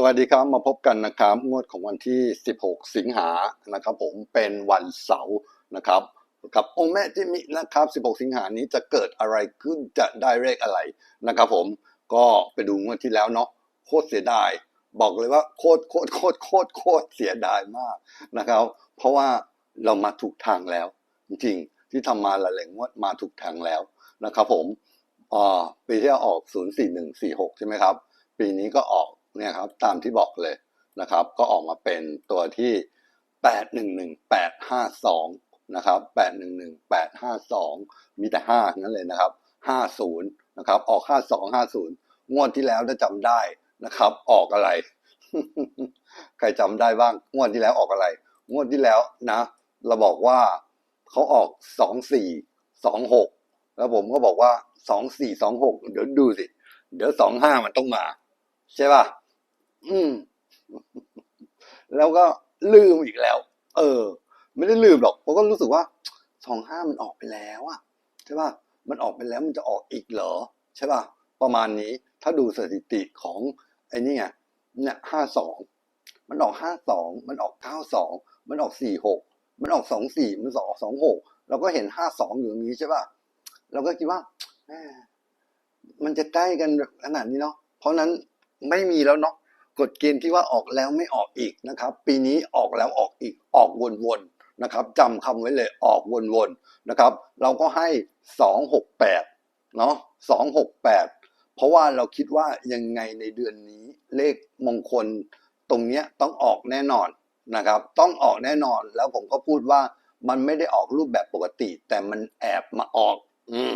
สวัสดีครับมาพบกันนะครับ งวดของวันที่ 16 สิงหานะครับ ผมเป็นวันเสาร์นะครับกับองค์แม่จิมินะครับ 16 สิงหานี้จะเกิดอะไรขึ้นจะได้เลขอะไรนะครับผมก็ไปดูงวดที่แล้วเนาะโคตรเสียดาย บอกเลยว่าโคตรโคตรโคตรโคตรโคตรเสียดายมากนะครับ เพราะว่าเรามาถูกทางแล้ว จริงๆที่ทำมาหลายๆงวดมาถูกทางแล้วนะครับ ผมอ่าปีที่ออก 04146 ใช่ไหมครับ ปีนี้ก็ออก เนี่ยครับตามที่บอกเลยนะครับ ก็ออกมาเป็นตัวที่ 811852 นะครับ 811852 มีแต่5ทั้งนั้นเลยนะครับ 50 นะครับ ออก 5250 งวดที่แล้วถ้าจำได้นะครับ ออกอะไร ใครจำได้บ้าง งวดที่แล้วออกอะไร งวดที่แล้วนะ เราบอกว่าเขาออก 24 26 แล้วผมก็บอกว่า 24 26 เดี๋ยวดูสิ เดี๋ยว 25 มันต้องมา ใช่ป่ะ อืม แล้วก็ลืมอีกแล้ว เออ ไม่ได้ลืมหรอกเพราะก็รู้สึกว่าสองห้ามันออกไปแล้วอะใช่ป่ะมันออกไปแล้วมันจะออกอีกเหรอ ใช่ป่ะประมาณนี้ถ้าดูสถิติของไอ้นี่ไงเนี่ยห้าสองมันออกห้าสองมันออกเก้าสองมันออกสี่หกมันออกสองสี่มันออกสองหกเราก็เห็นห้าสองอยู่ตรงนี้ใช่ป่ะเราก็คิดว่าแหมมันจะใกล้กันขนาดนี้เนาะเพราะนั้นไม่มีแล้วเนาะ กฎเกณฑ์ที่ว่าออกแล้วไม่ออกอีกนะครับ ปีนี้ออกแล้วออกอีกออกวนๆนะครับจำคำไว้เลยออกวนๆนะครับ เราก็ให้สองหกแปดเนาะสองหกแปดเพราะว่าเราคิดว่ายังไงในเดือนนี้เลขมงคลตรงเนี้ยต้องออกแน่นอนนะครับ ต้องออกแน่นอนแล้วผมก็พูดว่ามันไม่ได้ออกรูปแบบปกติ แต่มันแอบมาออก อืม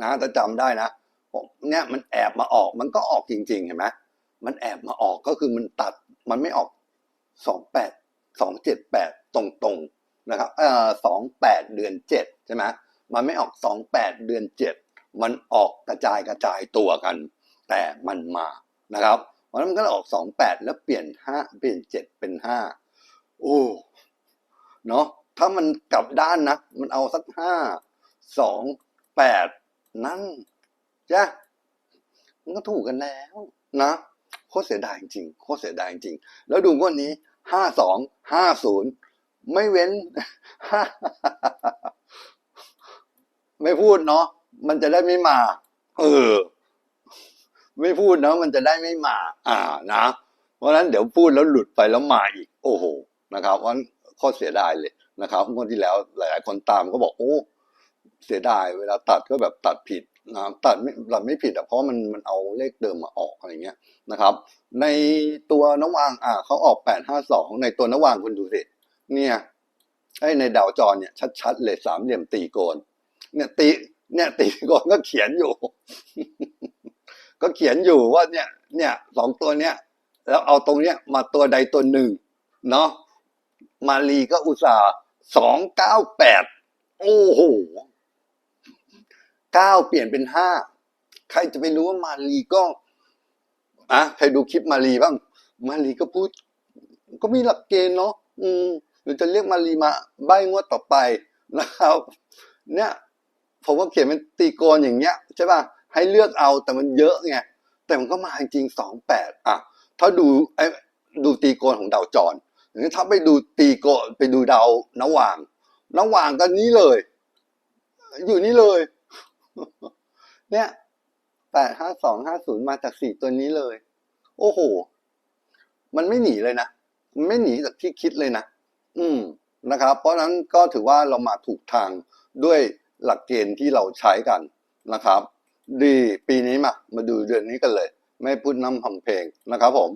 นะถ้าจำได้นะผมเนี่ยมันแอบมาออกมันก็ออกจริง ๆ เห็นไหม มันแอบมาออกก็คือมันตัดมันไม่ออกสองแปดสองเจ็ดแปดตรงๆนะครับเอ่อสองแปดเดือนเจ็ดใช่ไหมมันไม่ออกสองแปดเดือนเจ็ดมันออกกระจายกระจายตัวกัน แต่มันมานะครับเพราะฉะนั้นมันก็ออกสองแปดแล้วเปลี่ยนห้าเปลี่ยนเจ็ดเป็นห้าโอ้เนาะถ้ามันกลับด้านนะมันเอาสักห้าสองแปดนั่นจ้ะมันก็ถูกกันแล้วนะ คตรเสียดายจริงโคตรเสียดายจริง แล้วดูงวดนี้ห้าสองห้าศูนย์ไม่เว้น ไม่พูดเนาะมันจะได้ไม่มา เออ ไม่พูดเนาะมันจะได้ไม่มา อ่านะ เพราะฉะนั้นเดี๋ยวพูดแล้วหลุดไปแล้วมาอีก โอ้โหนะครับเพราะนั้นโคตรเสียดายเลยนะครับงวดที่แล้วหลาย ๆ คนตามก็บอกโอ้ เสียดาย เวลาตัดก็แบบตัดผิด นะตัดไม่ตัดไม่ผิดอะเพราะมันมันเอาเลขเดิมมาออกอะไรเงี้ยนะครับ ในตัวนวางอ่าเขาออกแปดห้าสองในตัวนวางคุณดูสิเนี่ยไอ้ในดาวจรเนี่ยชัดๆเลยสามเหลี่ยมตีโกน เนี่ยตีเนี่ยตีโกนก็เขียนอยู่ ก็เขียนอยู่ว่าเนี่ย เนี่ยสองตัวเนี้ยแล้วเอาตรงเนี้ยมาตัวใดตัวหนึ่งเนาะมาลีก็อุตส่าห์สองเก้าแปดโอ้โห เก้าเปลี่ยนเป็นห้าใครจะไปรู้ว่ามารีก็อะใครดูคลิปมารีบ้าง มารีก็พูด ก็มีหลักเกณฑ์เนาะอืมหรือจะเรียกมารีมาใบงวดต่อไปนะครับ เนี่ยผมก็เขียนเป็นตีโกนอย่างเงี้ยใช่ป่ะให้เลือกเอาแต่มันเยอะไงแต่มันก็มาจริงสองแปดอะถ้าดูไอ้ดูตีโกนของดาวจรหรือถ้าไปดูตีโกนไปดูดาวนวางนวางก็นี้เลย อยู่นี่เลย เนี่ยแปดห้าสองห้าศูนย์มาจากสี่ตัวนี้เลย โอ้โห มันไม่หนีเลยนะ มันไม่หนีจากที่คิดเลยนะ อืมนะครับ เพราะนั้นก็ถือว่าเรามาถูกทางด้วยหลักเกณฑ์ที่เราใช้กันนะครับ ดีปีนี้มา มาดูเดือนนี้กันเลย ไม่พูดน้ำทำเพลงนะครับ ผม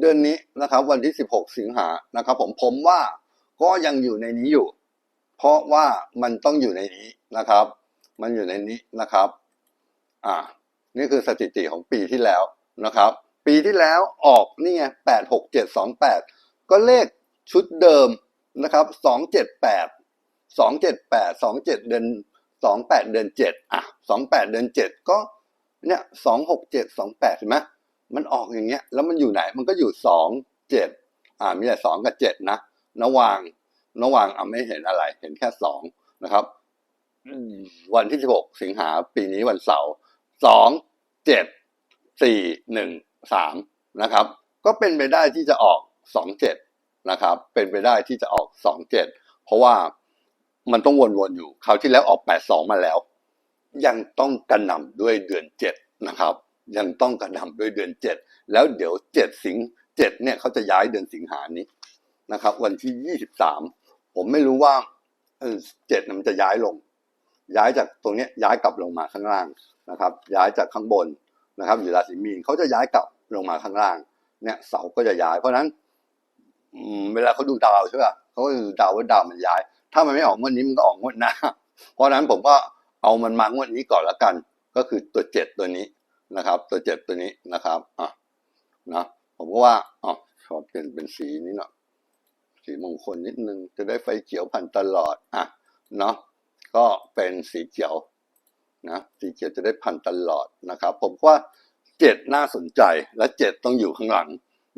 เดือนนี้นะครับ วันที่สิบหกสิงหานะครับ ผมผมว่าก็ยังอยู่ในนี้อยู่ เพราะว่ามันต้องอยู่ในนี้นะครับ มันอยู่ในนี้นะครับ อ่า นี่คือสถิติของปีที่แล้วนะครับ ปีที่แล้วออกนี่ไงแปดหกเจ็ดสองแปดก็เลขชุดเดิมนะครับสองเจ็ดแปดสองเจ็ดแปดสองเจ็ดเดือนสองแปดเดือนเจ็ดอะสองแปดเดือนเจ็ดก็เนี่ยสองหกเจ็ดสองแปดเห็นไหมมันออกอย่างเงี้ย แล้วมันอยู่ไหนมันก็อยู่สองเจ็ดอ่ามีแต่สองกับเจ็ดนะระหว่างระหว่างอะไม่เห็นอะไรเห็นแค่สองนะครับ วันที่ 16 สิงหาปีนี้วันเสาร์2 7 4 1 3นะครับ ก็เป็นไปได้ที่จะออกสองเจ็ดนะครับ เป็นไปได้ที่จะออกสองเจ็ดเพราะว่ามันต้องวนๆอยู่คราวที่แล้วออกแปดสองมาแล้ว ยังต้องกระหน่ำด้วยเดือนเจ็ดนะครับ ยังต้องกระหน่ำด้วยเดือนเจ็ดแล้วเดี๋ยวเจ็ดสิงเจ็ดเนี่ยเขาจะย้ายเดือนสิงหานี้นะครับ วันที่ยี่สิบสามผมไม่รู้ว่าเจ็ดมันจะย้ายลง ย้ายจากตรงนี้ย้ายกลับลงมาข้างล่างนะครับ ย้ายจากข้างบนนะครับอยู่ราศีมีนเขาจะย้ายกลับลงมาข้างล่าง เนี่ยเสาก็จะย้าย เพราะนั้นเวลาเขาดูดาวใช่ป่ะเขาก็ดูดาวว่าดาวมันย้าย ถ้ามันไม่ออกงวดนี้มันก็ออกงวดหน้า เพราะฉะนั้นผมก็เอามันมางวดนี้ก่อนละกัน ก็คือตัวเจ็ดตัวนี้นะครับ ตัวเจ็ดตัวนี้นะครับอะนะผมก็ว่าอ๋อชอบเปลี่ยนเป็นสีนี้เนาะสีมงคลนิดนึงจะได้ไฟเขียวพันตลอดอะเนาะ ก็เป็นสีเขียวนะสีเขียวจะได้พันตลอดนะครับ ผมว่าเจ็ดน่าสนใจและเจ็ดต้องอยู่ข้างหลัง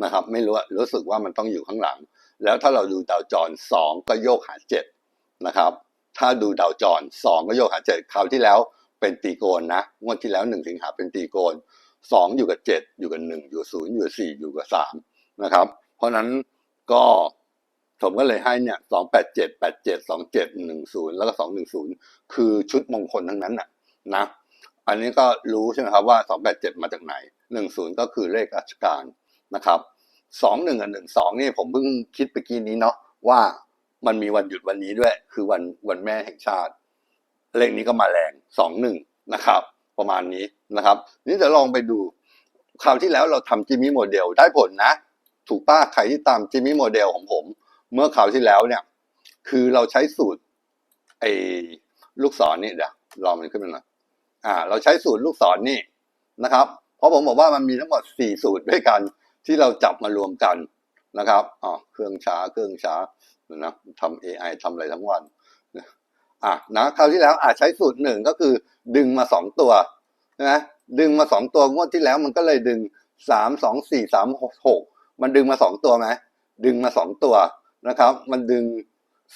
นะครับ ไม่รู้รู้สึกว่ามันต้องอยู่ข้างหลัง แล้วถ้าเราดูดาวจรสองก็โยกหาเจ็ดนะครับ ถ้าดูดาวจรสองก็โยกหาเจ็ดคราวที่แล้วเป็นตีโกนนะงวดที่แล้วหนึ่งสิงหาเป็นตีโกนสองอยู่กับเจ็ดอยู่กับหนึ่งอยู่ศูนย์อยู่สี่อยู่กับสามนะครับ เพราะฉะนั้นก็ ผมก็เลยให้เนี่ยสองแปดเจ็ดแปดเจ็ดสองเจ็ดหนึ่งศูนย์แล้วก็สองหนึ่งศูนย์คือชุดมงคลทั้งนั้นน่ะนะ อันนี้ก็รู้ใช่ไหมครับว่าสองแปดเจ็ดมาจากไหนหนึ่งศูนย์ก็คือเลขราชการนะครับสองหนึ่งกับหนึ่งสองนี่ผมเพิ่งคิดไปกี้นี้เนาะว่ามันมีวันหยุดวันนี้ด้วย คือวันวันแม่แห่งชาติ เลขนี้ก็มาแรงสองหนึ่งนะครับ ประมาณนี้นะครับ นี่เดี๋ยวลองไปดูคราวที่แล้วเราทำจิมมี่โมเดลได้ผลนะ ถูกป้าใครที่ตามจิมมี่โมเดลของผม เมื่อคราวที่แล้วเนี่ย คือเราใช้สูตร ไอ้ลูกศรนี่เดี๋ยวรอมันขึ้นมาหน่อยอ่า เราใช้สูตรลูกศรนี่นะครับ เพราะผมบอกว่ามันมีทั้งหมดสี่สูตรด้วยกันที่เราจับมารวมกันนะครับอ๋อเครื่องช้าเครื่องช้านะทำ AI ทำอะไรทั้งวันอะนะคราวที่แล้วอาจใช้สูตรหนึ่งก็คือ ดึงมาสองตัวนะดึงมาสองตัวงวดที่แล้วมันก็เลยดึงสามสองสี่สามหกหกมันดึงมาสองตัวไหมดึงมาสองตัว นะครับ มันดึง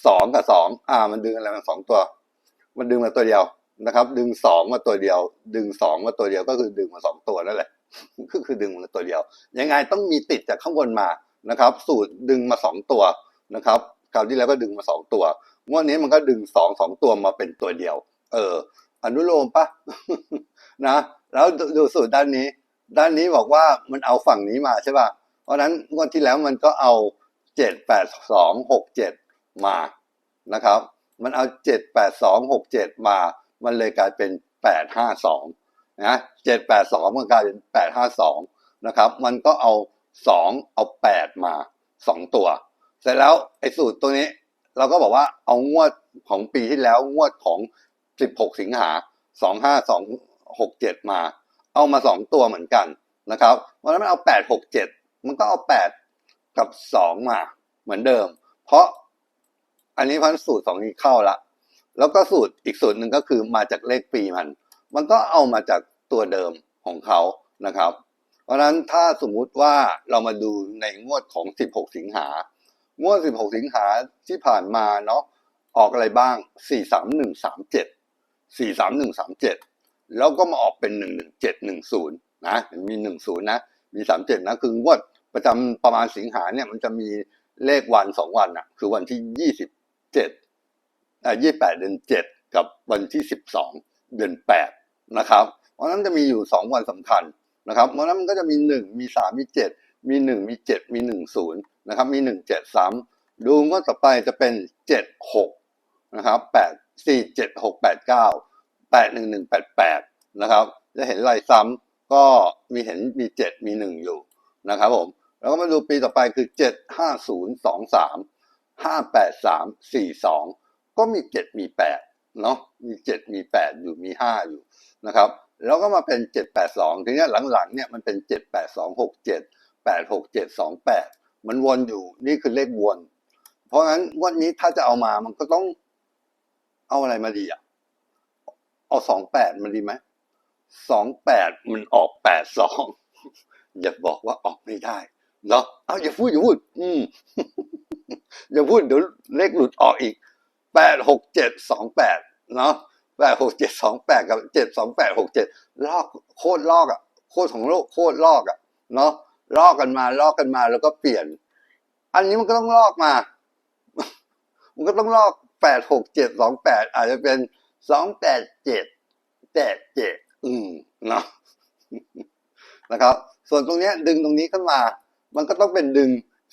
สองกับสองอ่า มันดึงอะไรมาสองตัว มันดึงมาตัวเดียวนะครับ ดึงสองมาตัวเดียว ดึงสองมาตัวเดียวก็คือดึงมาสองตัวนั่นแหละก็คือดึงมาตัวเดียว ยังไงต้องมีติดจากข้างบนมานะครับ สูตรดึงมาสองตัวนะครับคราวที่แล้วก็ดึงมาสองตัวงวดนี้มันก็ดึงสองสองตัวมาเป็นตัวเดียว เออ อนุโลมปะนะ แล้วดูสูตรด้านนี้ ด้านนี้บอกว่ามันเอาฝั่งนี้มาใช่ป่ะเพราะนั้นงวดที่แล้วมันก็เอา เจ็ดแปดสองหกเจ็ดมานะครับ มันเอาเจ็ดแปดสองหกเจ็ดมา มันเลยกลายเป็นแปดห้าสองนะเจ็ดแปดสองมันกลายเป็นแปดห้าสองนะครับ มันก็เอาสองเอาแปดมาสองตัว เสร็จแล้วไอ้สูตรตัวนี้ เราก็บอกว่าเอางวดของปีที่แล้วงวดของ16สิงหา25267มา เอามา2ตัวเหมือนกันนะครับเพราะฉะนั้นมันเอา867มันก็เอา8 กับ2มาเหมือนเดิม เพราะอันนี้พันสูตรสองนี้เข้าละแล้วก็สูตรอีกสูตรหนึ่งก็คือมาจากเลขปีมัน มันก็เอามาจากตัวเดิมของเขานะครับ เพราะฉะนั้นถ้าสมมุติว่าเรามาดูในงวดของ 16 สิงหางวด 16 สิงหาที่ผ่านมาเนาะออกอะไรบ้าง 43137 43137 แล้วก็มาออกเป็น 11710 นะ มี 10 นะ มี 37 นะ คืองวด ประจำประมาณสิงหาเนี่ยมันจะมีเลขวันสองวันอะคือวันที่ยี่สิบเจ็ดอ่ายี่แปดเดือนเจ็ดกับวันที่สิบสองเดือนแปดนะครับ เพราะนั้นจะมีอยู่สองวันสำคัญนะครับ เพราะนั้นมันก็จะมีหนึ่งมีสามมีเจ็ดมีหนึ่งมีเจ็ดมีหนึ่งศูนย์นะครับ มีหนึ่งเจ็ดซ้ำดูก็ต่อไปจะเป็นเจ็ดหกนะครับแปดสี่เจ็ดหกแปดเก้าแปดหนึ่งหนึ่งแปดแปดนะครับ จะเห็นลายซ้ำก็มีเห็นมีเจ็ดมีหนึ่งอยู่นะครับผม แล้วก็มาดูปีต่อไปคือ 7 5 0 2 3 5 8 3 4 2 ก็มี 7 มี8เนาะมี 7 มี 8 อยู่มี 5 อยู่นะครับแล้วก็มาเป็น 7 8 2 ทีนี้หลังๆเนี่ยมันเป็น 7 8 2 6 7 8 6 7 2 8 มันวนอยู่นี่คือเลขวน เพราะงั้นวันนี้ถ้าจะเอามามันก็ต้องเอาอะไรมาดีอะ เอาสองแปดมันดีไหมสองแปดมันออกแปดสองอย่าบอกว่าออกไม่ได้ เนาะเอาอย่าพูดอย่าพูด อืมอย่าพูดเดี๋ยวเลขหลุดออกอีกแปดหกเจ็ดสองแปดเนาะแปดหกเจ็ดสองแปดกับเจ็ดสองแปดหกเจ็ดลอกโคตรลอกอะโคตรของโลกโคตรลอกอะเนาะลอกกันมาลอกกันมาแล้วก็เปลี่ยน อันนี้มันก็ต้องลอกมา มันก็ต้องลอกแปดหกเจ็ดสองแปดอาจจะเป็นสองแปดเจ็ดแปดเจ็ดอืมเนาะนะครับ ส่วนตรงเนี้ยดึงตรงนี้ขึ้นมา มันก็ต้องเป็นดึง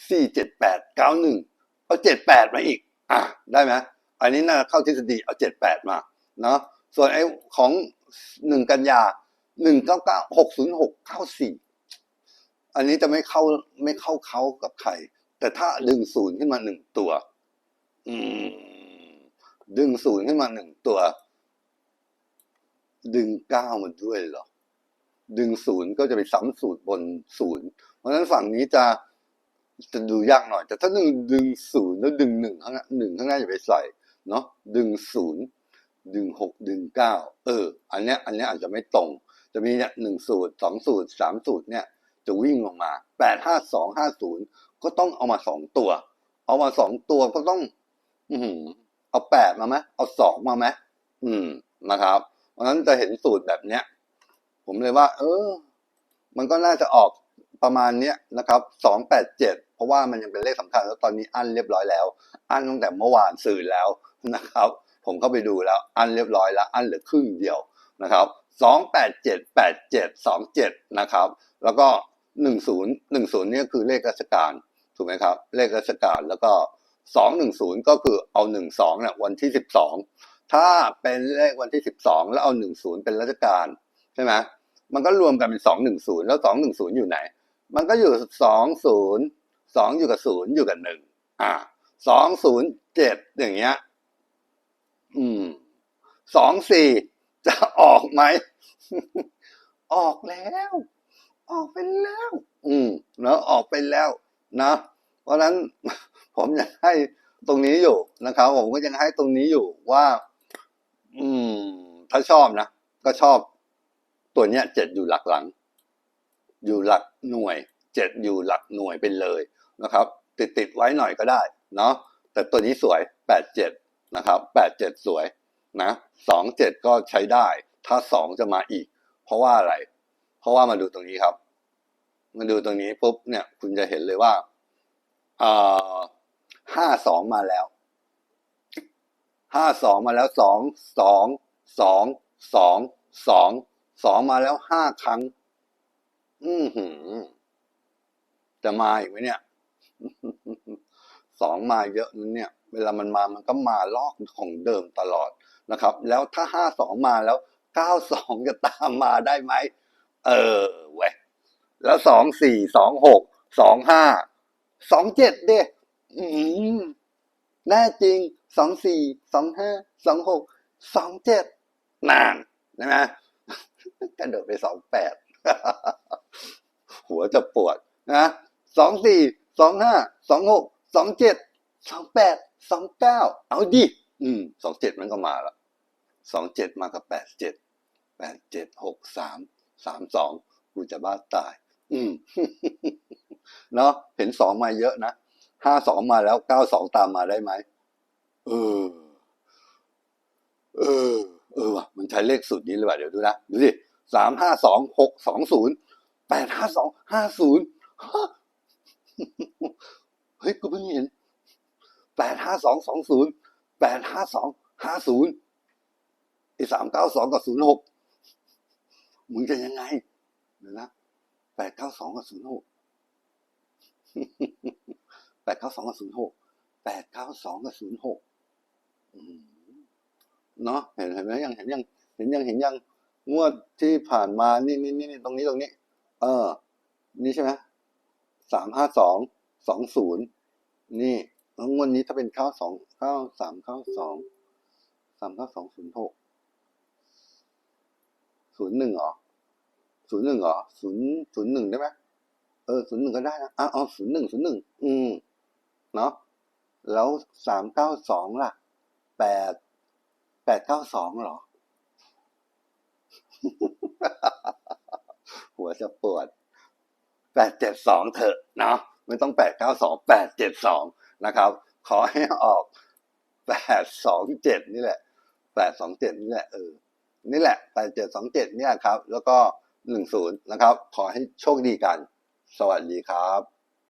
สี่เจ็ดแปดเก้าหนึ่งเอาเจ็ดแปดมาอีก อะ ได้ไหมอันนี้น่าเข้าทฤษฎีเอาเจ็ดแปดมาเนาะส่วนไอ้ของหนึ่งกันยาหนึ่งเก้าเก้าหกศูนย์หกเก้าสี่อันนี้จะไม่เข้าไม่เข้าเขากับใคร แต่ถ้าดึงศูนย์ขึ้นมาหนึ่งตัว อืม ดึงศูนย์ขึ้นมาหนึ่งตัว ดึงเก้ามันด้วยเหรอดึงศูนย์ก็จะไปซ้ำศูนย์บนศูนย์ ราะฉะนั้นฝั่งนี้จะจะดูยากหน่อย แต่ถ้าดึงดึงศูนย์แล้วดึงหนึ่งข้างหน้าหนึ่งข้างหน้าอย่าไปใส่เนาะดึงศูนย์ดึงหกดึงเก้าเออ อันเนี้ยอันเนี้ยอาจจะไม่ตรง จะมีเนี่ยหนึ่งสูตรสองสูตรสามสูตรเนี่ย จะวิ่งลงมาแปดห้าสองห้าศูนย์ก็ต้องเอามาสองตัว เอามาสองตัวก็ต้อง อืออเอาแปดมาไหมเอาสองมาไหมอืมนะครับเพราะฉะนั้นจะเห็นสูตรแบบเนี้ย ผมเลยว่า เออ มันก็น่าจะออก ประมาณเนี้ยนะครับสองแปดเจ็ดเพราะว่ามันยังเป็นเลขสำคัญแล้วตอนนี้อันเรียบร้อยแล้ว อันตั้งแต่เมื่อวานสื่อแล้วนะครับ ผมเข้าไปดูแล้วอันเรียบร้อยแล้วอันเหลือครึ่งเดียวนะครับสองแปดเจ็ดแปดเจ็ดสองเจ็ดนะครับ แล้วก็หนึ่งศูนย์หนึ่งศูนย์นี่ยคือเลขราชการถูกไหมครับ เลขราชการแล้วก็สองหนึ่งศูนย์ก็คือเอาหนึ่งสองเนี่ยวันที่สิบสองถ้าเป็นเลขวันที่สิบสองแล้วเอาหนึ่งศูนย์เป็นราชการใช่ไหมมันก็รวมกันเป็นสองหนึ่งศูนย์แล้วสองหนึ่งศูนย์อยู่ไหน มันก็อยู่สองศูนย์สองอยู่กับศูนย์อยู่กับหนึ่งอ่าสองศูนย์เจ็ดอย่างเงี้ย อืมสองสี่จะออกไหม ออกแล้ว ออกไปแล้ว อืมเนอะออกไปแล้วนะเพราะฉะนั้นผมยังให้ตรงนี้อยู่นะครับผมก็ยังให้ตรงนี้อยู่ว่า อืม ถ้าชอบนะ ก็ชอบตัวเนี้ยเจ็ดอยู่หลักหลัง อยู่หลักหน่วยเจ็ดอยู่หลักหน่วยไปเลยนะครับ ติดติดๆไว้หน่อยก็ได้เนาะแต่ตัวนี้สวยแปดเจ็ดนะครับแปดเจ็ดสวยนะสองเจ็ดก็ใช้ได้ ถ้าสองจะมาอีก เพราะว่าอะไร เพราะว่ามาดูตรงนี้ครับ มาดูตรงนี้ปุ๊บเนี่ยคุณจะเห็นเลยว่าอ่าห้าสองมาแล้วห้าสองมาแล้วสองสองสองสองสองสองมาแล้วห้าครั้ง อือหือ จะมาอีกไหมเนี่ย สองมาเยอะนั้นเนี่ย เวลามันมามันก็มาลอกของเดิมตลอดนะครับ แล้วถ้าห้าสองมาแล้วเก้าสองจะตามมาได้ไหม เออเว้ยแล้วสองสี่สองหกสองห้าสองเจ็ดเด้อืมแน่จริงสองสี่สองห้าสองหกสองเจ็ดนานใช่ไหมกระโดดไปสองแปด หัวจะปวดนะสองสี่สองห้าสองหกสองเจ็ดสองแปดสองเก้าเอาดิอืมสองเจ็ดมันก็มาละสองเจ็ดมากับแปดเจ็ดแปดเจ็ดหกสามสามสองกูจะบ้าตาย อืมเนาะเห็นสองมาเยอะนะห้าสองมาแล้วเก้าสองตามมาได้ไหมเออ เออ เออว่ะมันใช้เลขสูตรนี้เลยว่ะเดี๋ยวดูนะ ดูสิสามห้าสองหกสองศูนย์ แปดห้าสองห้าศูนย์เฮ้ยกูเพิ่งเห็นแปดห้าสองสองศูนย์แปดห้าสองห้าศูนย์ไอ้สามเก้าสองกับศูนย์หกมึงจะยังไงเดี๋ยวนะแปดเก้าสองกับศูนย์หกแปดเก้าสองกับศูนย์หกแปดเก้าสองกับศูนย์หกเนาะเห็นเห็นไหมยังเห็นยังเห็นยังเห็นยังงวดที่ผ่านมานี่นี่นี่ตรงนี้ตรงนี้ เออ นี่ใช่ไหมสามห้าสองสองศูนย์นี่แล้วงวดนี้ถ้าเป็นเก้าสองเก้าสามเก้าสองสามเก้าสองศูนย์หกศูนย์หนึ่งเหรอศูนย์หนึ่งเหรอศูนย์ศูนย์หนึ่งได้ไหมเออศูนย์หนึ่งก็ได้นะอะอ๋อศูนย์หนึ่งศูนย์หนึ่งอืมเนาะแล้วสามเก้าสองล่ะแปดแปดเก้าสองเหรอ หัวจะปวดแปดเจ็ดสองเถอะเนาะไม่ต้องแปดเก้าสองแปดเจ็ดสองนะครับ ขอให้ออกแปดสองเจ็ดนี่แหละแปดสองเจ็ดนี่แหละเออนี่แหละแปดเจ็ดสองเจ็ดเนี่ยครับ แล้วก็หนึ่งศูนย์นะครับ ขอให้โชคดีกัน สวัสดีครับ